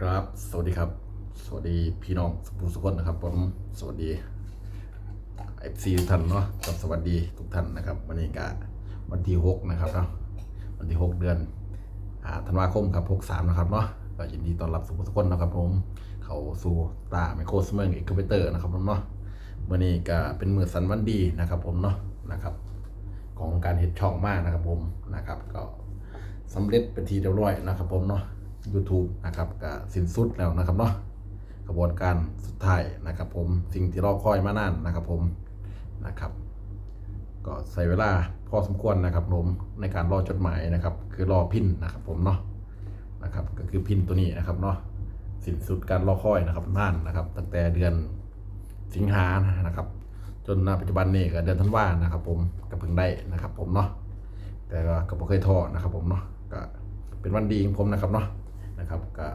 ครับ สวัสดีครับ สวัสดีพี่น้องสุภูสุคนนะครับผมสวัสดีเอฟซีทุกท่านเนาะกับสวัสดีทุกท่านนะครับวันนี้ก็วันที่หกนะครับเนาะวันที่หกเดือนอ่าธันวาคมครับหกสามนะครับเนาะก็ยินดีต้อนรับสุภูสุคนนะครับผมเขาสู่ตาไมโครสเมิงเอ็กซ์เวเตอร์นะครับผมเนาะวันนี้ก็เป็นมือสันวันดีนะครับผมเนาะนะครับของการเฮ็ดช่องมากนะครับผมนะครับก็สำเร็จเป็นทีเรียบร้อยนะครับผมเนาะ YouTube นะครับก็สิ้นสุดแล้วนะครับเนาะกระบวนการสุดท้ายนะครับ ผมสิ่งที่รอคอยมานานนะครับผมนะครับ ก็ใช้เวลาพอสมควรนะครับผมในการรอจดหมายนะครับ คือรอพินนะครับ ผมเนาะนะครับก็คือพินตัวนี้นะครับเนาะสิ้นสุดการรอคอยนะครับนานนะครับ ตั้งแต่เดือนสิงหานะครับ จนณปัจจุบันนี้ก็เดือนธันวานะครับ ผมก็เพิ่งได้นะครับ ผมเนาะแต่ก็ก็บ่เคยท้อนะครับ ผมเนาะก็เป็นวันดีของผมนะครับเนาะ นะครับก็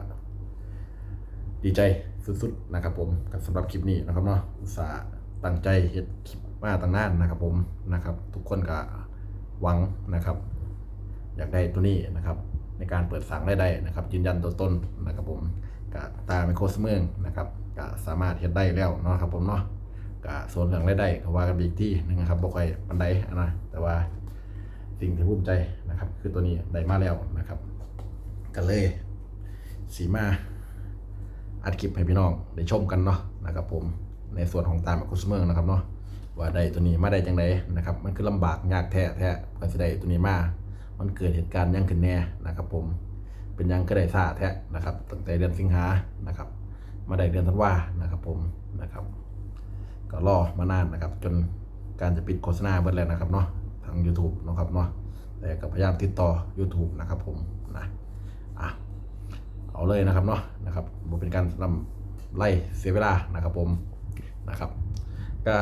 ดีใจสุดๆนะครับ ผมกับสำหรับคลิปนี้นะครับเนาะอุตส่าห์ตั้งใจเฮ็ดคลิปมาตั้งนานนะครับ ผมนะครับ ทุกคนก็หวังนะครับ อยากได้ตัวนี้นะครับ ในการเปิดสั่งได้ได้นะครับ ยืนยันตัวตนนะครับ ผมกับตาไมโครสเมืองนะครับก็สามารถเฮ็ดได้แล้วเนาะครับ ผมเนาะก็ส่วนเรื่องรายได้ก็ว่ากันอีกที่นึงนะครับบ่ค่อยปันใดนะแต่ว่าสิ่งที่ภูมิใจนะครับ คือตัวนี้ได้มาแล้วนะครับก็เลย สีมาอัดคลิปให้พี่น้องได้ชมกันเนาะนะครับผมในส่วนของตามคุสเมอร์นะครับเนาะว่าได้ตัวนี้มาได้จังไดนะครับ มันคือลำบากยากแท้แท้ก็สิได้ตัวนี้มา มันเกิดเหตุการณ์ยังขึ้นแน่นะครับ ผมเป็นยังก็ได้ซาแท้นะครับตั้งแต่เดือนสิงหานะครับ มาได้เดือนธันวานะครับผมนะครับ ก็รอมานานนะครับ จนการจะปิดโฆษณาเบิดแล้วนะครับเนาะทาง YouTube นะครับเนาะแต่ก็พยายามติดต่อ YouTube นะครับผม เอาเลยนะครับเนาะนะครับบ่เป็นการนำไล่เสียเวลานะครับผมนะครับก็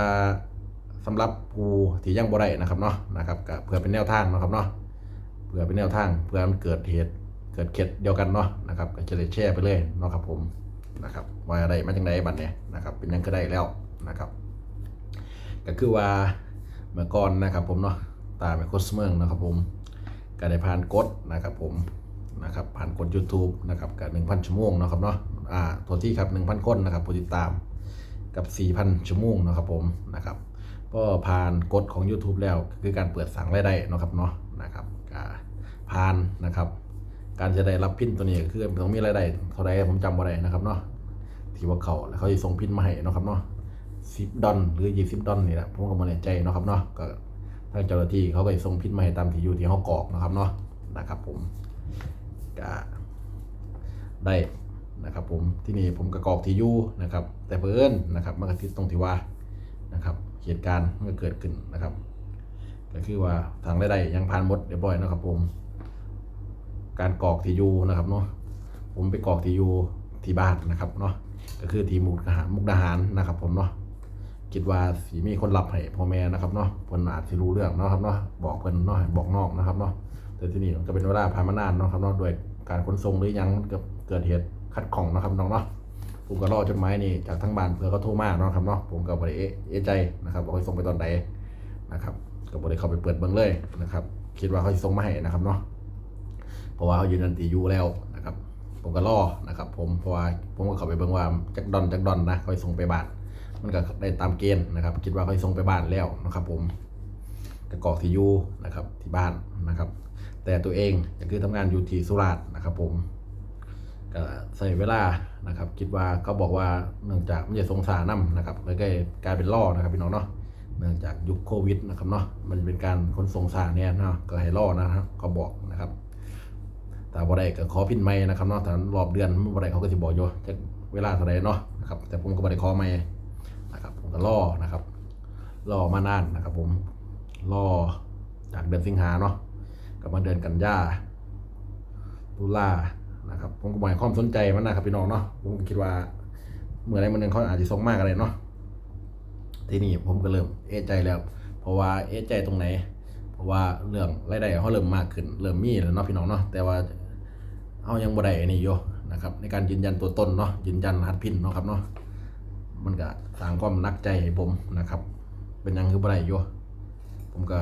สำหรับผู้ที่ยังบ่ได้นะครับเนาะนะครับก็เพื่อเป็นแนวทางนะครับเนาะเพื่อเป็นแนวทางเพื่อมันเกิดเหตุเกิดเคสเดียวกันเนาะนะครับก็จะได้แชร์ไปเลยเนาะครับผมนะครับว่าอะไรมาจังไดบัดเนี่ยนะครับเป็นยังก็ได้แล้วนะครับก็คือว่าเมื่อก่อนนะครับผมเนาะตาไปโคสเมืองนะครับผมก็ได้ผ่านกฎนะครับผม นะครับผ่านกฎ YouTube นะครับกับ 1,000 ชั่วโมงนะครับเนาะอ่าตัวที่ครับ 1,000 คนนะครับผู้ติดตามกับ 4,000 ชั่วโมงนะครับผมนะครับก็ผ่านกฎของ YouTube แล้วคือการเปิดสั่งรายได้นะครับเนาะนะครับก็ผ่านนะครับการจะได้รับพินตัวนี้คือต้องมีรายได้เท่าไรผมจำบ่ได้นะครับเนาะที่ว่าเขาแล้วเขาจะส่งพินมาให้นะครับเนาะสิบดอลหรือยี่สิบดอลนี่แหละผมก็มาในใจนะครับเนาะก็ทางเจ้าหน้าที่เขาก็ส่งพิษมาให้ตามที่อยู่ที่เขากรอกนะครับเนาะนะครับผม ก็ได้นะครับผมที่นี่ผมก็กอกที่อยู่นะครับ แต่เพิ่นนะครับมันก็ทิศตรงที่ว่านะครับเหตุการณ์มันก็เกิดขึ้นนะครับ ก็คือว่าทางรายได้ยังผ่านหมดเรียบร้อยนะครับ ผม การกอกที่อยู่นะครับเนาะผมไปกอกที่อยู่ที่บ้านนะครับเนาะก็คือทีมุกดาหารมุกดาหารนะครับ ผมเนาะคิดว่าสีมีคนรับให้พ่อแม่นะครับเนาะเพิ่นอาจสิรู้เรื่องเนาะครับเนาะบอกเพิ่นเนาะบอกนอกนะครับเนาะ แต่ที่นี่ก็เป็นเวลาผ่านมานานเนาะครับเนาะด้วยการขนส่งหรือยังเกิดเกิดเหตุขัดของเนาะครับน้องเนาะผมก็รอจดหมายนี่จากทั้งบ้านเพื่อเขาโทรมาเนาะครับเนาะผมก็บ่ได้เอเอใจนะครับบอกให้ส่งไปตอนใดนะครับก็บ่ได้เข้าไปเปิดเบิ่งเลยนะครับ คิดว่าเขาสิส่งมาให้นะครับเนาะเพราะว่าเขายืนยันตีอยู่แล้วนะครับ ผมก็รอนะครับ ผมเพราะว่าผมก็เข้าไปเบิ่งว่าจักดอนจักดอนนะค่อยส่งไปบ้านมันก็ได้ตามเกณฑ์นะครับ คิดว่าค่อยส่งไปบ้านแล้วนะครับ ผมก็กอกที่อยู่นะครับที่บ้านนะครับ แต่ตัวเองก็คือทำงานอยู่ที่สุราษฎร์นะครับ ผมก็ใส่เวลานะครับ คิดว่าเขาบอกว่าเนื่องจากไมันจะสงสารน้ำนะครับเลยก็กลายเป็นล่อนะครับพี่น้องเนาะเนื่องจากยุคโควิดนะครับเนาะมันเป็นการขนส่งสารเนี่ยเนาะก็ให้ล่อนะครับเขาบอกนะครับแต่บ่ได้ก็ขอพินไม่นะครับเนาะแต่รอบเดือนบ่ได้เขาก็สิบอกอยู่จะเวลาเท่าใดเนาะนะครับแต่ผมก็บ่ได้ขอไม่นะครับ ผมก็รอนะครับรอมานานนะครับ ผมรอจากเดือนสิงหาเนาะ ก็มาเดือนกันยาตุลานะครับผมก็บ่ให้ความสนใจมันนะครับพี่น้องเนาะผมก็คิดว่าเมื่อไรมันหนึงเขาอาจจะส่งมากอะไรเนาะทีนี้ผมก็เริ่มเอใจแล้ว เพราะว่าเอใจตรงไหน เพราะว่าเรื่องรายได้เขาเริ่มมากขึ้น เริ่มมีแล้วเนาะพี่น้องเนาะแต่ว่าเอายังบ่ได้นนี้อยู่นะครับในการยืนยันตัวตนเนาะยืนยันรหัสพินเนาะครับเนาะมันก็สร้างความนักใจให้ผมนะครับ เป็นยังคือบ่ได้อยู่ผมก็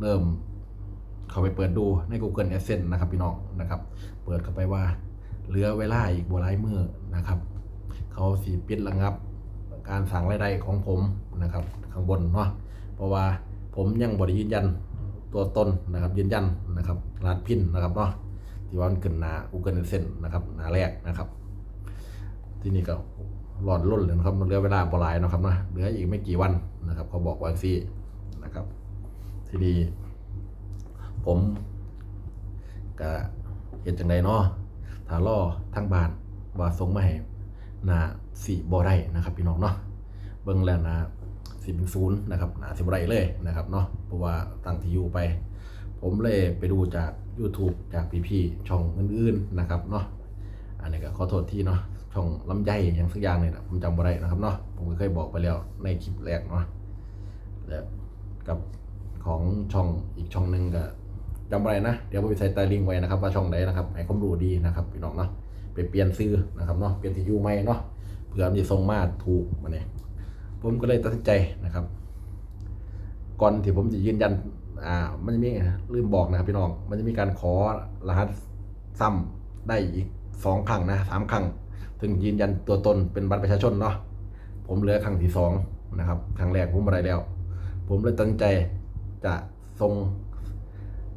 เริ่ม เข้าไปเปิดดูใน Google Adsense นะครับพี่น้องนะครับ เปิดเข้าไปว่าเหลือเวลาอีกบ่หลายมือนะครับ เขาสีปิดระงับ การสั่งรายได้ของผมนะครับ ข้างบนเนาะเพราะว่าผมยังบริยืนยันตัวตนนะครับยืนยันนะครับรหัสพินนะครับเนาะที่ว่ามันขึ้นหนา Google Adsense นะครับหนาแรกนะครับ ที่นี่ก็หลอดล่นเลยนะครับเหลือเวลาบ่หลายเนาะครับนะเหลืออีกไม่กี่วันนะครับ เขาบอกว่าซี่นะครับ ที่นี้ ผมก็เห็นจังไดเนาะถ้ารอทางบ้านว่าส่งมาให้นาสีบ่ได้นะครับพี่น้องเนาะเบิ่งแล้วนะสิเป็นศูนย์นะครับหนาสิบได้เลยนะครับเนาะเพราะว่าตั้งที่อยู่ไป ผมเลยไปดูจาก YouTube จากพี่ๆช่องอื่นๆนะครับเนาะอันนี้ก็ขอโทษที่เนาะช่องลำไยอย่างสักอย่างเนี่ยนะผมจำบ่ได้นะครับเนาะผมก็เคยบอกไปแล้วในคลิปแรกเนาะแล้วกับของช่องอีกช่องหนึ่งก็ จำบ่ได้นะ เดี๋ยวผมไปใส่ต้ลิงไว้นะครับว่าช่องไหนนะครับให้ความรู้ดีนะครับพี่น้องเนาะไปเปลี่ยนซื้อนะครับเนาะเปลี่ยนที่อยู่ใหม่เนาะเผื่อมันจะส่งมาถูกมาเนี่ยผมก็เลยตัดสินใจนะครับ ก่อนที่ผมจะยืนยันอ่ามันจะมีลืมบอกนะครับพี่น้อง มันจะมีการขอรหัสซ้ำได้อีกสองครั้งนะสามครั้งถึงยืนยันตัวตนเป็นบัตรประชาชนเนาะผมเหลือครั้งที่สองนะครับครั้งแรกผมอะไรแล้ว ผมเลยตั้งใจจะส่ง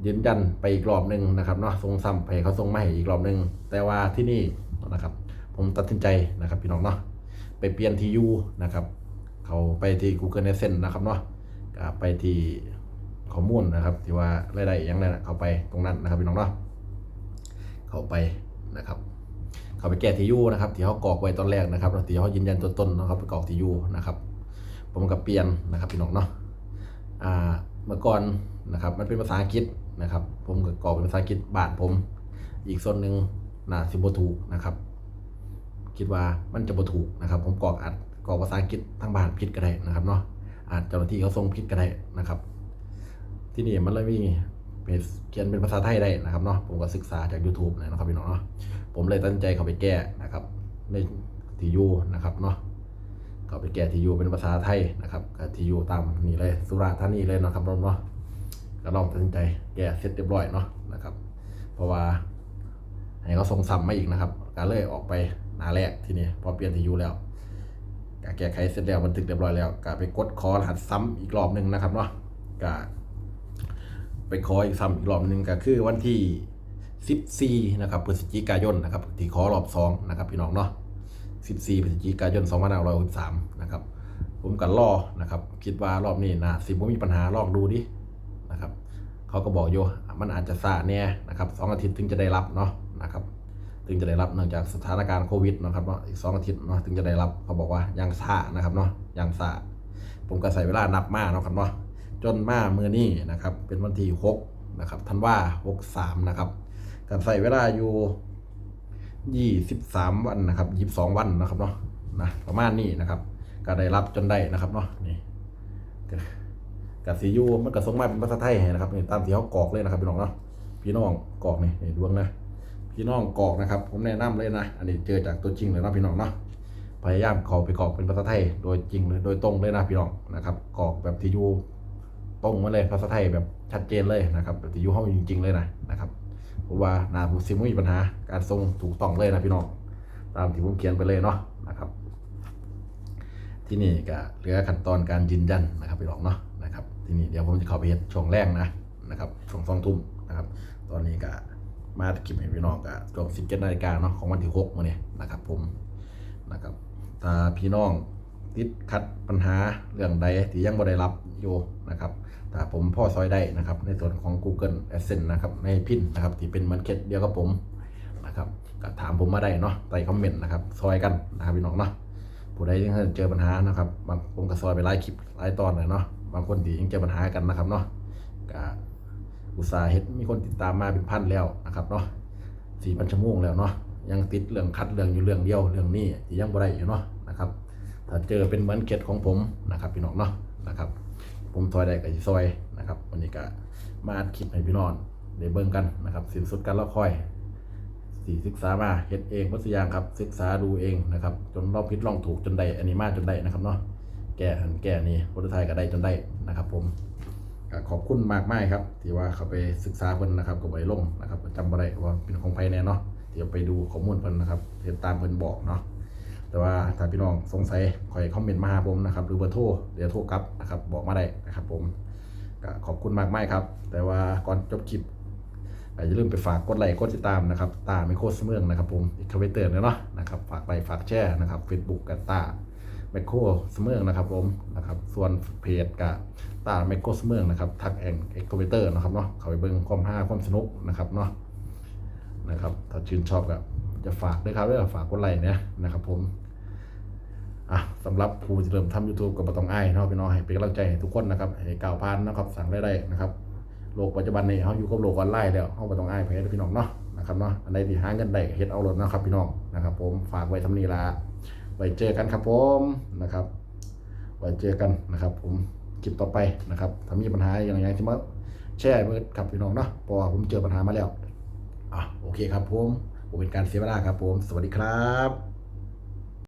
ยืนยันไปอีกรอบหนึ่งนะครับเนาะส่งซ้ำไปเขาส่งมาให้อีกรอบหนึ่งแต่ว่าที่นี่นะครับ ผมตัดสินใจนะครับพี่น้องเนาะไปเปลี่ยนที่ยูนะครับ เขาไปที่ Google Adsense นะครับเนาะไปที่ข้อมูลนะครับ ที่ว่ารายได้อยังไงนะเขาไปตรงนั้นนะครับพี่น้องเนาะเขาไปนะครับ เขาไปแก้ที่ยูนะครับที่เขากรอกไว้ตอนแรกนะครับที่เขายืนยันตัวตนนะครับไปกรอกที่ยูนะครับ ผมกับเปลี่ยนนะครับพี่น้องเนาะอ่าเมื่อก่อนนะครับ มันเป็นภาษาอังกฤษ นะครับ ผมก็กรอกเป็นภาษาอังกฤษบ้านผม อีกส่วนหนึ่งน่าสิบถูกนะครับ คิดว่ามันจะบ่ถูกนะครับ ผมกรอกอัดกรอกภาษาอังกฤษทั้งบ้านผิดก็ได้นะครับเนาะอาจเจ้าหน้าที่เขาส่งผิดก็ได้นะครับ ที่นี่มันเลยมีเป็นเขียนเป็นภาษาไทยได้นะครับเนาะผมก็ศึกษาจาก YouTube นะครับพี่น้องเนาะผมเลยตั้งใจเข้าไปแก้นะครับในทียูนะครับเนาะเข้าไปแก้ทียูเป็นภาษาไทยนะครับทียูตามนี่เลยสุราธานีเลยนะครับเนาะ ก็ลองตัดสินใจแก้เสร็จเรียบร้อยเนาะนะครับ เพราะว่าให้เขาส่งซ้ำมาอีกนะครับก็เลยออกไปหนาแรกทีนี้พอเปลี่ยนทียูแล้วก็แก้ไขเสร็จแล้วบันทึกเรียบร้อยแล้วก็ไปกดขอรหัสซ้ำอีกรอบหนึ่งนะครับเนาะก็ไปขออีกซ้ำอีกรอบหนึ่งก็คือวันที่14นะครับพฤศจิกายนนะครับที่ขอรอบ2นะครับพี่น้องเนาะ14พฤศจิกายน2563นะครับผมก็รอนะครับ คิดว่ารอบนี้นะสิบ่มีปัญหาลองดูดิ เขาก็บอกโยมันอาจจะซาแน่นะครับสองอาทิตย์ถึงจะได้รับเนาะนะครับถึงจะได้รับเนื่องจากสถานการณ์โควิดนะครับเนาะอีกสองอาทิตย์เนาะถึงจะได้รับเขาบอกว่ายังซานะครับเนาะยังซาผมก็ใส่เวลานับมาเนาะครับเนาะจนมาเมื่อนี้นะครับเป็นวันที่6นะครับธันวา63นะครับการใส่เวลาอยู่23วันนะครับ22วันนะครับเนาะนะประมาณนี้นะครับ ก็ได้รับจนได้นะครับเนาะนี่ กับสียูมันก็ส่งมาเป็นภาษาไทยนะครับนี่ตามที่เขากรอกเลยนะครับพี่น้องเนาะพี่น้องกรอกนี่นี่ดวงนะพี่น้องกรอกนะครับ ผมแนะนำเลยนะ อันนี้เจอจากตัวจริงเลยนะพี่น้องเนาะพยายามเขาไปกรอกเป็นภาษาไทย โดยจริงเลยโดยตรงเลยนะพี่น้องนะครับกรอกแบบที่อยูตรงมาเลยภาษาไทยแบบชัดเจนเลยนะครับแบบที่อยูเข้าจริง ๆ เลยนะนะครับเพราะว่านาผมซิมไม่มีปัญหาการทรงถูกต้องเลยนะพี่น้องตามที่ผมเขียนไปเลยเนาะนะครับ ที่นี่ก็เหลือขั้นตอนการยืนยันนะครับพี่น้องเนาะ ที่นี่เดี๋ยวผมจะเข้าไปเฮ็ดช่วงแรกนะนะครับช่วงสองทุ่มนะครับ ตอนนี้ก็มาคลิปให้พี่น้องก็ช่วงสิบเจ็ดนาฬิกาเนาะของวันที่หกมื้อนี้นะครับผมนะครับถ้าพี่น้องติดขัดปัญหาเรื่องใดที่ยังบ่ได้รับอยู่นะครับถ้าผมพ่อซอยได้นะครับ ในส่วนของ Google Adsense นะครับในพินนะครับที่เป็นเหมือนเคสเดียวกับผมนะครับก็ถามผมมาได้เนาะใต้คอมเมนต์นะครับซอยกันนะครับพี่น้องเนาะ ผู้ใดยังเจอปัญหานะครับบางผมก็ซอยไปหลายคลิปหลายตอนเลยเนาะบางคนที่ยังเจอปัญหากันนะครับเนาะก็อุตสาห์เฮ็ดมีคนติดตามมาเป็นพันแล้วนะครับเนาะสี่พันชั่วโมงแล้วเนาะยังติดเรื่องคัดเรื่องอยู่เรื่องเดียวเรื่องนี้ที่ยังบ่ได้อยู่เนาะนะครับถ้าเจอเป็นเหมือนเกตของผมนะครับพี่น้องเนาะนะครับ ผมซอยได้กับซอยนะครับวันนี้ก็มาอัดคลิปให้พี่น้องได้เบิ่งกันนะครับสิ้นสุดการรอคอย สี่ศึกษามาเฮ็ดเองวัสยางครับ ศึกษาดูเองนะครับ จนลองผิดลองถูกจนได้อันนี้มาจนได้นะครับเนาะแก้หันแก้นี่คนไทยก็ได้จนได้นะครับ ผมขอบคุณมากมากครับ ที่ว่าเขาไปศึกษาเพิ่นนะครับก็ไปลงนะครับจำบ่ได้ว่าเป็นของไผแน่เนาะเดี๋ยวไปดูข้อมูลเพิ่นนะครับเดี๋ยวตามเพิ่นบอกเนาะแต่ว่าถ้าพี่น้องสงสัยคอยคอมเมนต์มาหาผมนะครับหรือเบอร์โทรเดี๋ยวโทรกลับนะครับบอกมาได้นะครับ ผมขอบคุณมากไม่ครับ แต่ว่าก่อนจบคลิป อย่าลืมไปฝากกดไลค์กดติดตามนะครับตาไม่โคตรสเมืองนะครับผมอีกคาเวเตอร์เนาะนะครับฝากไลค์ฝากแชร์นะครับเฟซบุ๊กกับตาไมโครสเมืองนะครับผมนะครับส่วนเพจกับตาไมโครสเมืองนะครับทักแอนเอ็กคาเวเตอร์นะครับเนาะเขาไปเบิ่งความห้าความสนุกนะครับเนาะนะครับถ้าชื่นชอบก็จะฝากด้วยครับเรื่องฝากกดไลค์เนี่ยนะครับผมอะสำหรับผู้ที่เริ่มทำ YouTube ก็บ่ต้องไอายเนาะพี่น้องให้เป็นกำลังใจให้ทุกคนนะครับให้ก้าวผ่านนะครับสั่งได้ได้นะครับ โลกปัจจุบันนี้เขาอยู่กับโลกออนไลน์แล้วเขาบ่ต้องอายไผเด้พี่น้องเนาะนะครับเนาะอันใดที่หาเงินได้เฮ็ดเอาโลดนะครับพี่น้องนะครับ ผมฝากไว้ทำนี้ละไว้เจอกันครับผมนะครับไว้เจอกันนะครับ ผมคลิปต่อไปนะครับถ้ามีปัญหาอย่างไรที่มาแชร์เมื่อครับพี่น้องเนาะเพราะว่าผมเจอปัญหามาแล้วอะโอเคครับผมผมเป็นการเสียเวลาครับผม สวัสดีครับ